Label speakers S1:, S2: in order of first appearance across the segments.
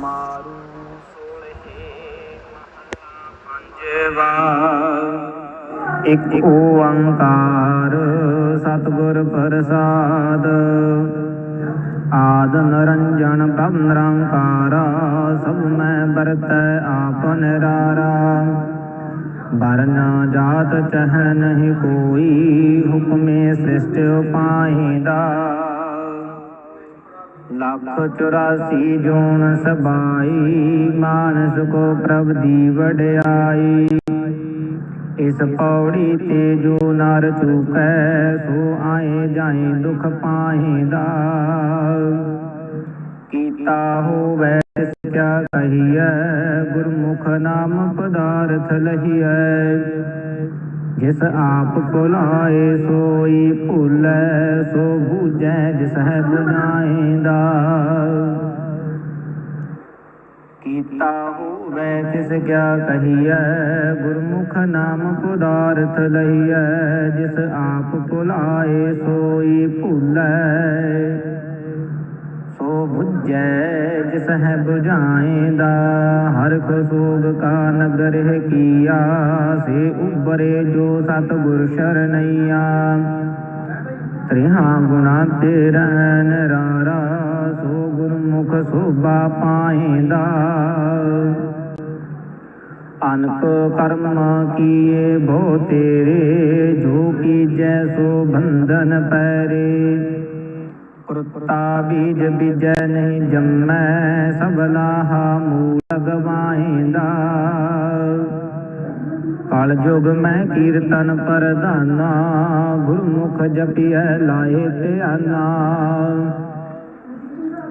S1: ਮਾਰੂ ਸੋਲਹੇ ਮਹਲਾ ਪੰਜਵਾ। ਇੱਕ ਓੰਕਾਰ ਸਤਿਗੁਰ ਪ੍ਰਸਾਦ। ਆਦ ਨਰੰਜਨ ਪ੍ਰਭ ਨਿਰੰਕਾਰਾ ਸਭ ਮੈਂ ਬਰਤੈ ਆਪ ਨਿਰਾਰਾ ਵਰਨਾ ਜਾਤ ਚਹਿ ਨਹੀਂ ਕੋਈ, ਹੁਕਮੇ ਸ੍ਰਿਸ਼ਟ ਉਪਾਇਦਾ ਲੱਖ 84 ਜੋਨ ਸਬਾਈ, ਮਾਨਸ ਕੋ ਪ੍ਰਭ ਦੀ ਵਡਿਆਈ। ਇਸ ਪੌੜੀ ਤੇ ਜੋ ਨਰ ਚੁਕੈ, ਸੋ ਆਏ ਜਾਏ ਦੁਖ ਪਾਹਿਦਾ ਕੀਤਾ ਹੋਵੇ ਕਿਆ ਕਹੀਐ, ਗੁਰਮੁਖ ਨਾਮ ਪਦਾਰਥ ਲਹੀਐ। ਜਿਸ ਆਪ ਭੁਲਾਏ ਸੋਈ ਭੁੱਲੈ ਸੋ ਬੂਝੈ ਜਿਸ ਹੈ ਬੁਝਾਇਂਦਾ ਕੀਤਾ ਹੋਵੇ ਤਿਸ ਕਿਆ ਕਹੀਐ ਗੁਰਮੁਖ ਨਾਮ ਪਦਾਰਥ ਲਈਐ ਜਿਸ ਆਪ ਭੁਲਾਏ ਸੋਈ ਭੁੱਲੈ ਸੋ ਬੁਝੈ, ਜਿਸ ਹੈ ਬੁਝਾਇਂਦਾ ਹਰ ਕੋ ਸੋਗ ਕਾ ਨਗਰ ਹੈ ਕੀਆ, ਸੇ ਉਬਰੇ ਜੋ ਸਤਿਗੁਰ ਸ਼ਰਨਈਆ। ਤ੍ਰਿਹਾ ਗੁਣਾ ਤੇ ਰਹਿ ਨਰਾਰਾ ਸੋ ਗੁਰਮੁਖ ਸੋਭਾ ਪਾਇਂਦਾ ਅਨਕ ਕਰਮ ਕੀਏ ਬਹੁ ਤੇਰੇ, ਜੋ ਕੀਜੈ ਸੋ ਬੰਧਨ ਪੈਰੇ। ਕੁਰਤਾ ਬੀਜ ਬੀਜੈ ਨਹੀਂ ਜੰਮੈ ਸਭ ਲਾਹਾ ਮੂਲ ਗਵਾਇਂਦਾ ਕਲ ਜੁਗ ਮੈਂ ਕੀਰਤਨ ਪ੍ਰਧਾਨਾ, ਗੁਰਮੁਖ ਜਪਿਐ ਲਾਏ ਧਿਆਨਾ।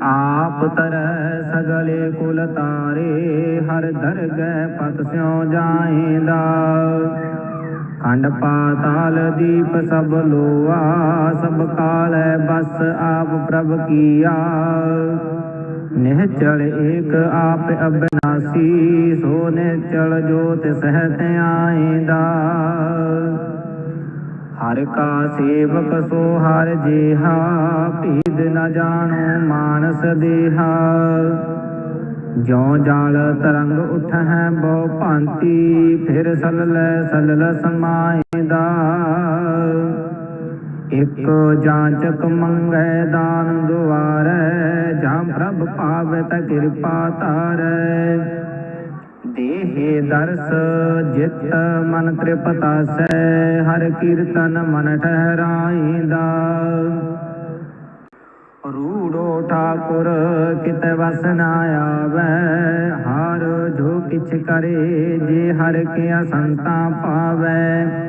S1: ਆਪ ਤਰੈ ਸਗਲੇ ਕੁਲ ਤਾਰੇ, ਹਰ ਦਰਗਹਿ ਪਤ ਸਿਉ ਜਾਇਂਦਾ। ਖੰਡ ਪਾਤਾਲ ਦੀਪ ਸਭ ਲੋਆ, ਸਭ ਕਾਲੈ ਬਸ ਆਪ ਪ੍ਰਭ ਕੀਆ। ਨਿਹਚਲ ਏਕ ਆਪ ਅਬਨਾਸੀ, ਸੋ ਨਿਹਚਲ ਜੋਤਿ ਸਹਿਤ ਆਇਂਦਾ। ਹਰ ਕਾ ਸੇਵਕ ਸੋ ਹਰ ਜੇਹਾ ਭੀਦ ਨ ਜਾਣੋ ਮਾਨਸ ਦੇਹਾ। ਜਿਉ ਜਾਲ ਤਰੰਗ ਉਠਹਿ ਬਹੁ ਭਾਂਤੀ, ਫਿਰ ਸਲਲੈ ਸਲਲ ਸਮਾਇਦਾ ਇਕ ਜਾਂਚਕ ਮੰਗੈ ਦਾਨ ਦੁਆਰੈ, ਜਾਂ ਪ੍ਰਭ ਪਾਵੈ ਤਾ ਕਿਰਪਾ ਤਾਰੈ ਦੇਹੇ ਦਰਸ ਜਿਤ ਮਨ ਤ੍ਰਿਪਤਾਸੈ ਹਰ ਕੀਰਤਨ ਮਨ ਠਹਿਰਾਇਂਦਾ ਰੂੜੋ ਠਾਕੁਰ ਕਿਤ ਵਸ ਨਾ ਆਵੈ ਹਰ ਜੋ ਕਿਛ ਕਰੇ ਜੇ ਹਰ ਕੇ ਸੰਤਾ ਪਾਵੈ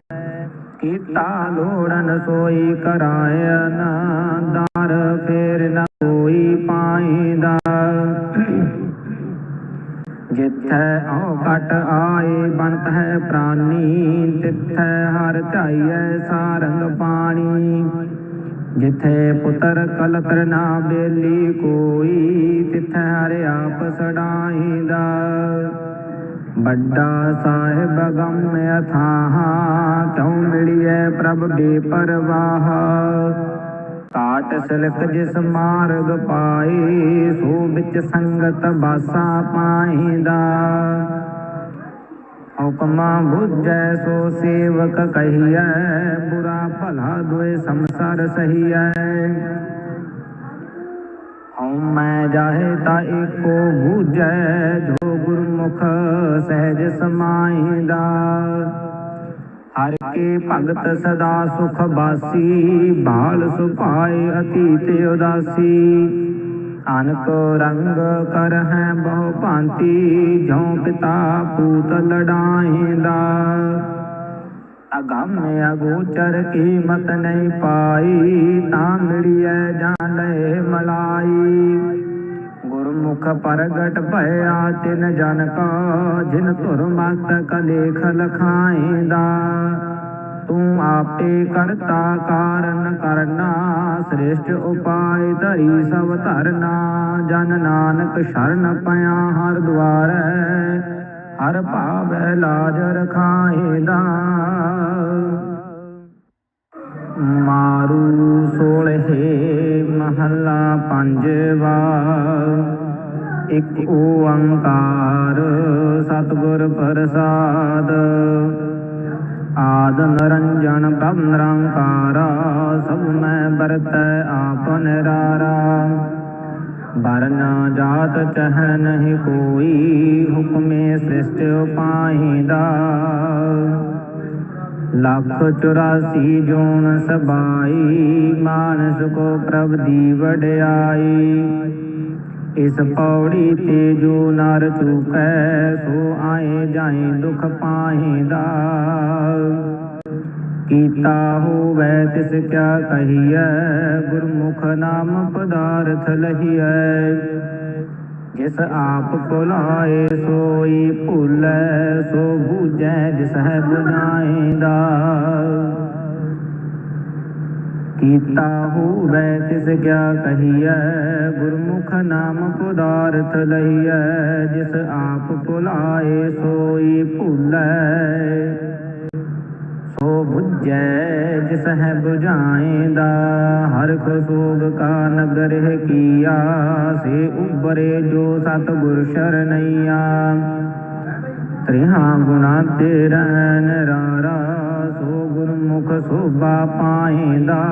S1: ਕੀਤਾ ਲੋੜਨ ਸੋਈ ਕਰਾਇ ਨਾ ਦਰ ਫੇਰ ਨ ਕੋਈ ਪਾਇਂਦਾ ਜਿੱਥੈ ਔ ਘਟ ਆਏ ਬਣਤ ਹੈ ਪ੍ਰਾਨੀ ਤਿੱਥੈ ਹਰ ਧਾਈਐ ਸਾਰੰਗ ਜਿੱਥੇ ਪੁੱਤਰ ਕਲਤਰ ਨਾ ਬੇਲੀ ਕੋਈ, ਤਿਥੈ ਹਰ ਆਪ ਸੜਾਈਂਦਾ। ਵੱਡਾ ਸਾਹਿਬ ਗਮ ਅਥਾਹਾ, ਕਿਉ ਮਿਲਿਐ ਪ੍ਰਭ ਬੇਪਰਵਾਹ? ਕਾਟ ਸਿਲਕ ਜਿਸ ਮਾਰਗ ਪਾਈ, ਸੋ ਵਿੱਚ ਸੰਗਤ ਬਾਸਾ ਪਾਈਦਾ। ਹੁਕਮਾ ਬੁਝੈ ਸੋ ਸੇਵਕ ਕਹੀਐ, ਬੁਰਾ ਭਲਾ ਦੁਇ ਸੰਸਾਰ ਸਹੀਐ। ਹਉ ਮੈਂ ਜਾਹੇ ਤਾ ਏਕੋ ਬੂਝੈ, ਜੋ ਗੁਰਮੁਖ ਸਹਿਜ ਸਮਾਇਂਦਾ ਹਰ ਕੇ ਭਗਤ ਸਦਾ ਸੁਖ ਬਾਸੀ, ਬਾਲ ਸੁਭਾਏ ਅਤੀਤ ਉਦਾਸੀ। ਅਨਕ ਰੰਗ ਕਰ ਹੈ ਬਹੁ ਭਾਂਤੀ, ਜਿਉ ਪਿਤਾ ਪੂਤ ਲੜਾਇਂਦਾ ਅਗੰਮ ਅਗੋਚਰ ਕੀਮਤ ਨਹੀਂ ਪਾਈ, ਤਾਂ ਮਿਲਿਐ ਜਾਣੈ ਮਲਾਈ। ਗੁਰਮੁਖ ਪ੍ਰਗਟ ਭਇਆ ਤਿਨ ਜਨ ਕਾ ਜਿਨ ਧੁਰ ਮਤ ਕਲੇਖ ਲਖਾਇਂਦਾ ਤੂੰ ਆਪੇ ਕਰਤਾ ਕਾਰਨ ਕਰਨਾ, ਸ੍ਰੇਸ਼ਟ ਉਪਾਇ ਧਰੀ ਸਭ ਧਰਨਾ, ਜਨ ਨਾਨਕ ਸ਼ਰਨ ਪਿਆ ਹਰ ਦੁਆਰੈ, ਹਰ ਭਾਵੈ ਲਾਜ ਰਖਾਇਂਦਾ ਮਾਰੂ ਸੋਲਹੇ ਮਹੱਲਾ ਪੰਜਵਾ, ਇੱਕ ਓੰਕਾਰ ਸਤਿਗੁਰ ਪ੍ਰਸਾਦ। ਆਦ ਨਰੰਜਨ ਬ੍ਰਹਮ ਨਿਰੰਕਾਰਾ ਸਭ ਮੈਂ ਵਰਤੈ ਆਪ ਨਿਰਾਰਾ ਵਰਨ ਜਾਤ ਚਹ ਨਹੀਂ ਕੋਈ, ਹੁਕਮੇ ਸ੍ਰਿਸ਼ਟ ਉਪਾਹੀਦਾ। ਲੱਖ 84 ਜੋਨ ਸਬਾਈ, ਮਾਨਸ ਕੋ ਪ੍ਰਭ ਦੀ ਵਡਿਆਈ। ਇਸ ਪੌੜੀ ਤੇ ਜੋ ਨਰ ਚੁਕੈ, ਸੋ ਆਏ ਜਾਏ ਦੁਖ ਪਾਹੀਦਾ। ਕੀਤਾ ਹੋਵੈ ਤਿਸ ਕਿਆ ਕਹੀਐ, ਗੁਰਮੁਖ ਨਾਮ ਪਦਾਰਥ ਲਹੀਐ। ਜਿਸ ਆਪ ਭੁਲਾਏ, ਸੋਈ ਭੁੱਲੈ, ਸੋ ਬੂਝੈ, ਜਿਸ ਹੈ ਬੁਝਾਇਂਦਾ ਕੀਤਾ ਹੋਵੈ ਤਿਸ ਕਿਆ ਕਹੀਐ, ਗੁਰਮੁਖ ਨਾਮ ਪਦਾਰਥ ਲਈਐ ਜਿਸ ਆਪ ਭੁਲਾਏ, ਸੋਈ ਭੁੱਲੈ ਬੁਝੈ, ਜਿਸ ਹੈ ਬੁਝਾਇਂਦਾ ਹਰ ਖਸੋਗ ਕਾ ਨਗਰ ਹੈ ਕੀਆ, ਸੇ ਉਬਰੇ ਜੋ ਸਤਿਗੁਰ ਸ਼ਰਨਈਆ। ਤ੍ਰਿਹਾ ਗੁਣਾ ਤੇ ਰਹਿਨ ਰਾਰਾ, ਸੋ ਗੁਰਮੁਖ ਸੋਭਾ ਪਾਇਂਦਾ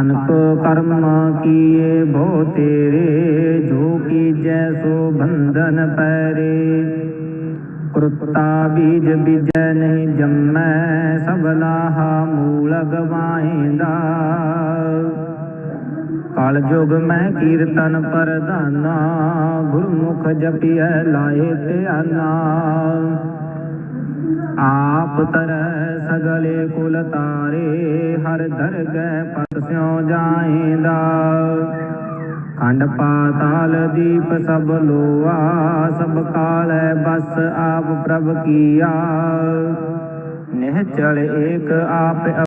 S1: ਅਨਕ ਕਰਮ ਕੀਏ ਬਹੁ ਤੇਰੇ, ਜੋ ਕੀਜੈ ਸੋ ਬੰਧਨ ਪੈਰੇ। ਕੁਰਤਾ ਬੀਜ ਬੀਜੈ ਨਹੀਂ ਜੰਮੈ ਸਭ ਲਾਹਾ ਮੂਲ ਗਵਾਇਂਦਾ। ਕਲ ਜੁਗ ਮੈਂ ਕੀਰਤਨ ਪ੍ਰਧਾਨਾ, ਗੁਰਮੁਖ ਜਪਿਐ ਲਾਏ ਧਿਆਨਾ। ਆਪ ਤਰੈ ਸਗਲੇ ਕੁਲ ਤਾਰੇ, ਹਰ ਦਰਗਹਿ ਪਤ ਖੰਡ ਪਾਤਾਲ ਦੀਪ ਸਭ ਲੋਆ ਸਭ ਕਾਲੈ ਬਸ ਆਪ ਪ੍ਰਭ ਕੀਆ। ਨਿਹਚਲ ਏਕ ਆਪ